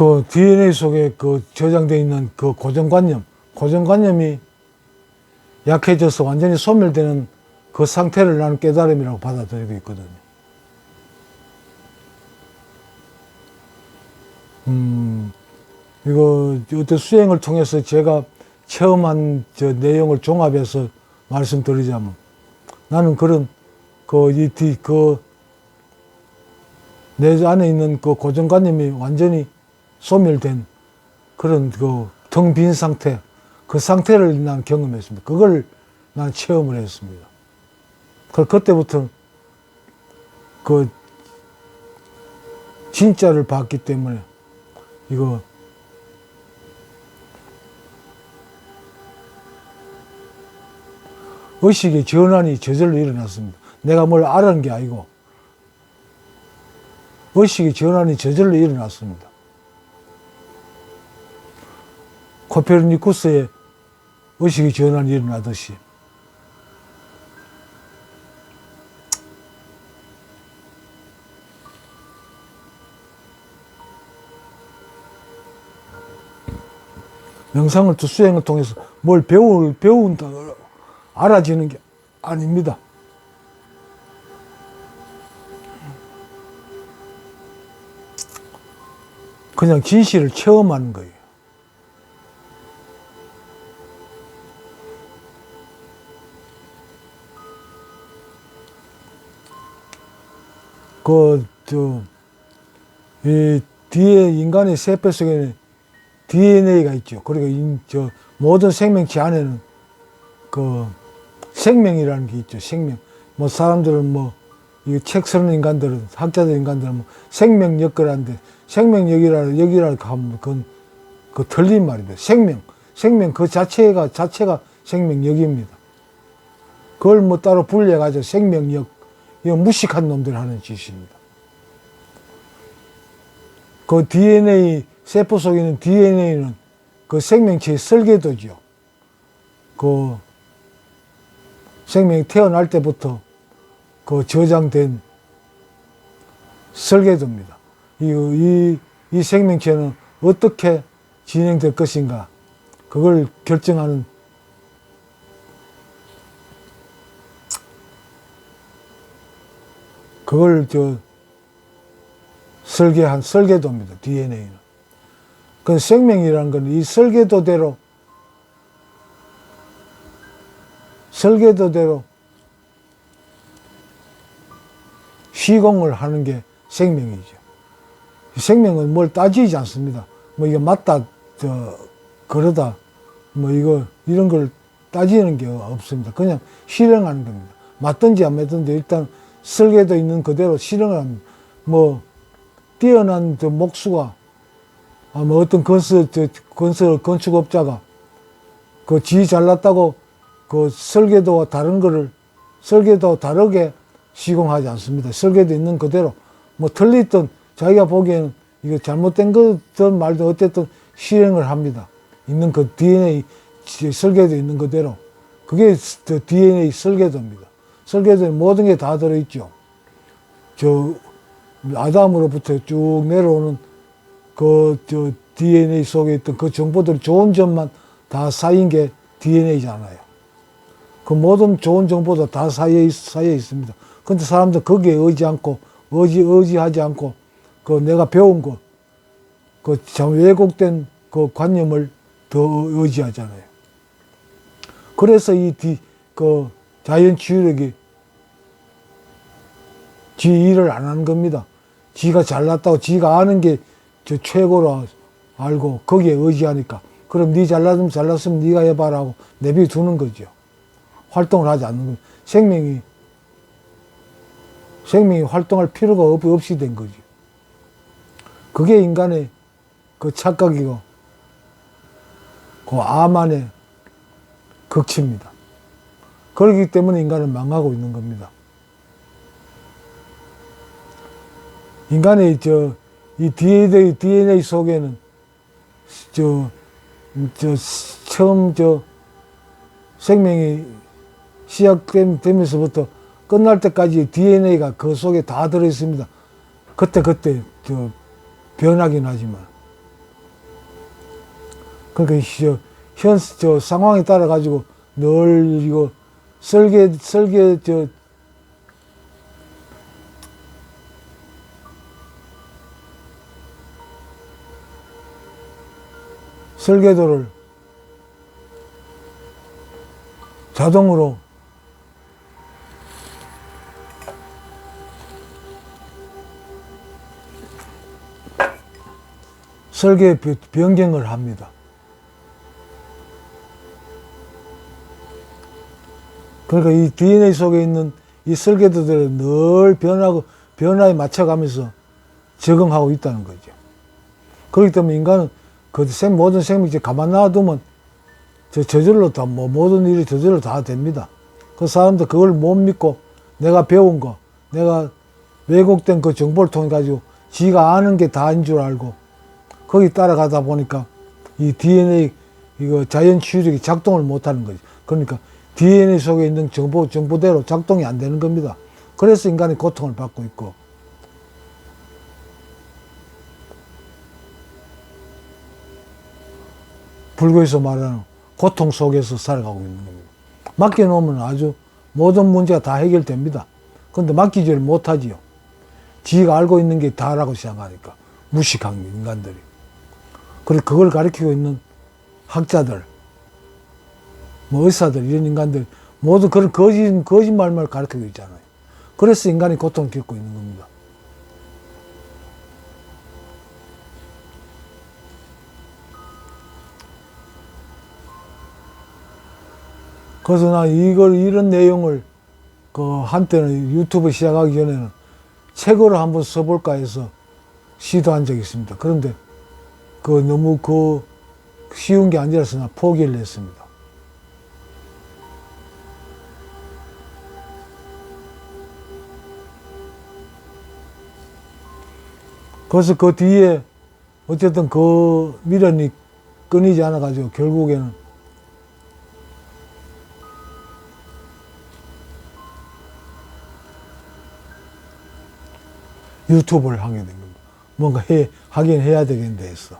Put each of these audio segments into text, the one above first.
그 DNA 속에 그 저장되어 있는 그 고정관념, 고정관념이 약해져서 완전히 소멸되는 그 상태를 나는 깨달음이라고 받아들이고 있거든요. 음, 이거 어떤 수행을 통해서 제가 체험한 저 내용을 종합해서 말씀드리자면 나는 그런 그이그 내 안에 있는 그 고정관념이 완전히 소멸된 그런 그 텅 빈 상태, 그 상태를 난 경험했습니다. 그걸 난 체험을 했습니다. 그 그때부터 그 진짜를 봤기 때문에 이거 의식의 전환이 저절로 일어났습니다. 내가 뭘 알은 게 아니고 의식의 전환이 저절로 일어났습니다. 코페르니쿠스의 의식의 전환이 일어나듯이 명상을 또 수행을 통해서 뭘 배울 배운다 알아지는 게 아닙니다. 그냥 진실을 체험하는 거예요. 그, 저, 이 뒤에 인간의 세포 속에는 DNA가 있죠. 그리고 이, 저, 모든 생명체 안에는 그 생명이라는 게 있죠. 생명. 뭐 사람들은 뭐, 이책 쓰는 인간들은, 학자들 인간들은 뭐 생명력이라는데 생명력이라, 여기라 하면 그건 그 틀린 말입니다. 생명. 생명 그 자체가, 자체가 생명력입니다. 그걸 뭐 따로 분리해 가지고 생명력, 이거 무식한 놈들 하는 짓입니다. 그 DNA, 세포 속에 있는 DNA는 그 생명체의 설계도죠. 그 생명이 태어날 때부터 그 저장된 설계도입니다. 이, 이, 이 생명체는 어떻게 진행될 것인가, 그걸 결정하는 그걸 저 설계한 설계도입니다. DNA는. 그 생명이라는 건 이 설계도대로 설계도대로 시공을 하는 게 생명이죠. 생명은 뭘 따지지 않습니다. 뭐 이게 맞다, 저, 그러다, 뭐 이거, 이런 걸 따지는 게 없습니다. 그냥 실행하는 겁니다. 맞든지 안 맞든지 일단 설계도 있는 그대로 합니다. 뭐, 뛰어난 저 목수가, 아, 뭐 어떤 건설, 저 건설, 건축업자가 그 지 잘났다고 그 설계도와 다른 거를 설계도와 다르게 시공하지 않습니다. 설계도 있는 그대로 뭐 틀리든 자기가 보기에는 이거 잘못된 거든 말든 어쨌든 실행을 합니다. 있는 그 DNA 설계도 있는 그대로 그게 그 DNA 설계도입니다. 설계도에 모든 게 다 들어있죠. 저 아담으로부터 쭉 내려오는 그 저 DNA 속에 있던 그 정보들이 좋은 점만 다 쌓인 게 DNA잖아요. 그 모든 좋은 정보도 다 쌓여, 있, 쌓여 있습니다. 근데 사람들 거기에 의지 않고, 의지, 의지하지 않고, 그 내가 배운 거, 그참 왜곡된 그 관념을 더 의지하잖아요. 그래서 이 뒤, 그 자연 치유력이 지 일을 안 하는 겁니다. 지가 잘났다고 지가 아는 게 저 최고로 알고 거기에 의지하니까 그럼 네 잘났으면 잘났으면 네가 해봐라고 내비 두는 거죠. 활동을 하지 않는 겁니다. 생명이 생명이 활동할 필요가 없, 없이 된 거죠. 그게 인간의 그 착각이고 그 암안의 극치입니다. 그렇기 때문에 인간은 망하고 있는 겁니다. 인간의 저, 이 DNA, DNA 속에는 저, 저, 처음 저, 생명이 시작되면서부터 끝날 때까지 DNA가 그 속에 다 들어 있습니다. 그때, 그때, 저, 변하긴 하지만. 그러니까 이 저, 현, 저 상황에 따라 가지고 늘 이거 설계, 설계, 저, 설계도를 자동으로 설계 변- 변경을 합니다. 그러니까 이 DNA 속에 있는 이 설계도들을 늘 변하고 변화에 맞춰가면서 적응하고 있다는 거죠. 그렇기 때문에 인간은 그 생, 모든 생명체 가만 놔두면 저 저절로 다, 뭐, 모든 일이 저절로 다 됩니다. 그 사람들 그걸 못 믿고 내가 배운 거, 내가 왜곡된 그 정보를 통해 가지고 지가 아는 게 다인 줄 알고 거기 따라가다 보니까 이 DNA 이거 자연 치유력이 작동을 못 하는 거죠. 그러니까 DNA 속에 있는 정보, 정보대로 작동이 안 되는 겁니다. 그래서 인간이 고통을 받고 있고 불교에서 말하는 고통 속에서 살아가고 있는 겁니다. 맡겨놓으면 아주 모든 문제가 다 해결됩니다. 그런데 맡기지를 못하지요. 지가 알고 있는 게 다라고 생각하니까 무식한 인간들이. 그리고 그걸 가르치고 있는 학자들, 뭐 의사들 이런 인간들 모두 그런 거짓 거짓말만 가르치고 있잖아요. 그래서 인간이 고통을 겪고 있는 겁니다. 그래서 나 이걸 이런 내용을 그 한때는 유튜브 시작하기 전에는 책으로 한번 써볼까 해서 시도한 적이 있습니다. 그런데 그 너무 그 쉬운 게 아니라서 나 포기를 했습니다. 그래서 그 뒤에 어쨌든 그 미련이 끊이지 않아 가지고 결국에는 유튜브를 하게 된 겁니다. 뭔가 해, 하긴 해야 되겠는데 했어.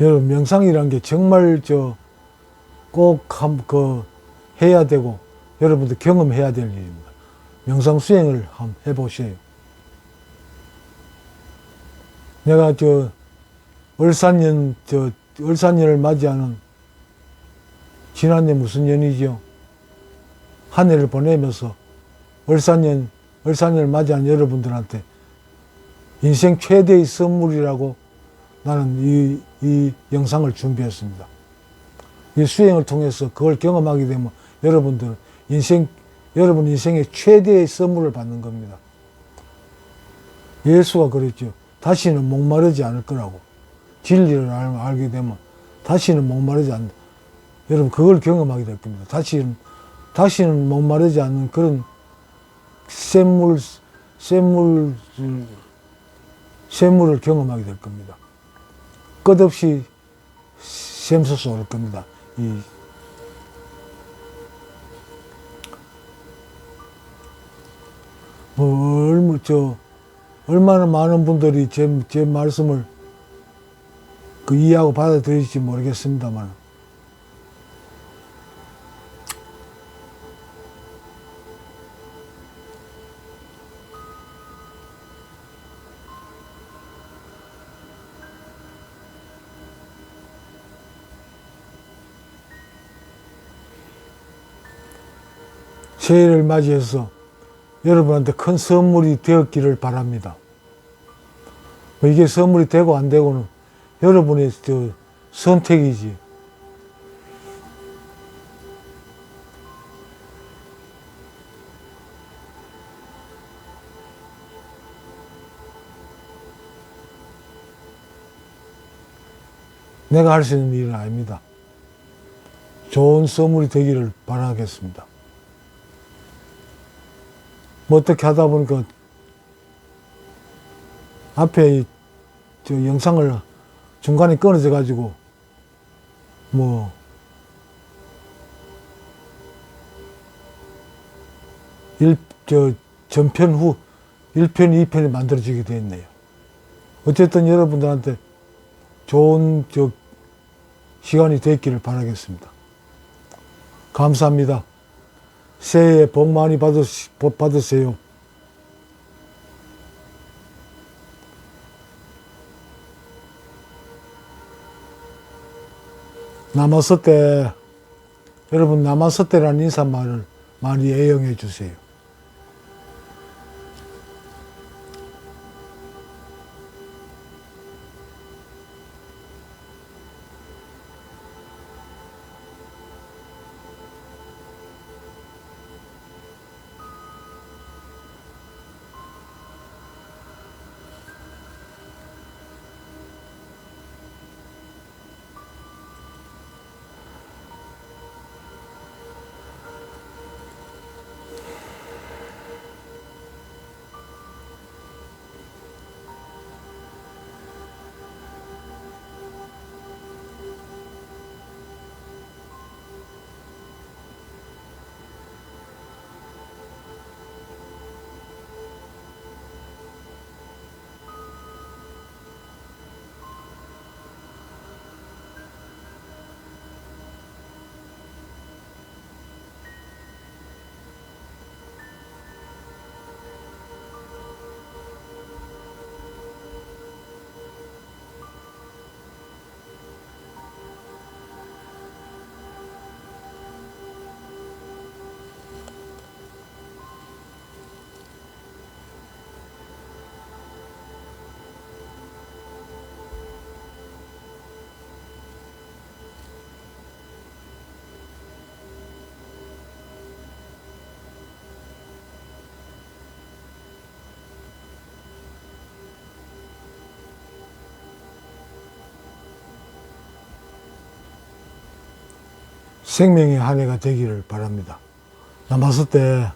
여러분 명상이란 게 정말 저 꼭 한 그 해야 되고 여러분들 경험해야 될 일입니다. 명상 수행을 한번 해보세요. 내가 저 을산년 저 을산년을 맞이하는 지난해 무슨 년이죠? 한 해를 보내면서 을산년 을산년을 맞이한 여러분들한테 인생 최대의 선물이라고 나는 이, 이 영상을 준비했습니다. 이 수행을 통해서 그걸 경험하게 되면 여러분들 인생 여러분 인생의 최대의 선물을 받는 겁니다. 예수가 그랬죠. 다시는 목마르지 않을 거라고. 진리를 알, 알게 되면 다시는 목마르지 않는다. 여러분 그걸 경험하게 될 겁니다. 다시는 다시는 목마르지 않는 그런 샘물 샘물 샘물을 경험하게 될 겁니다. 끝없이 샘솟아 오를 겁니다. 이 얼마, 저, 얼마나 많은 분들이 제, 제 말씀을 그 이해하고 받아들일지 모르겠습니다만. 새해를 맞이해서 여러분한테 큰 선물이 되었기를 바랍니다. 뭐 이게 선물이 되고 안 되고는 여러분의 저 선택이지. 내가 할 수 있는 일은 아닙니다. 좋은 선물이 되기를 바라겠습니다. 뭐 어떻게 하다 보니까 앞에 이- 저 영상을 중간에 끊어져 가지고 뭐 일, 저, 전편 후 1편, 2편이 만들어지게 됐네요. 어쨌든 여러분들한테 좋은 저 시간이 됐기를 바라겠습니다. 감사합니다. 새해 복 많이 받으, 받으세요. 남았을 때, 여러분 남았을 때라는 인사말을 많이 애용해 주세요. 생명의 한 해가 되기를 바랍니다. 남았을 때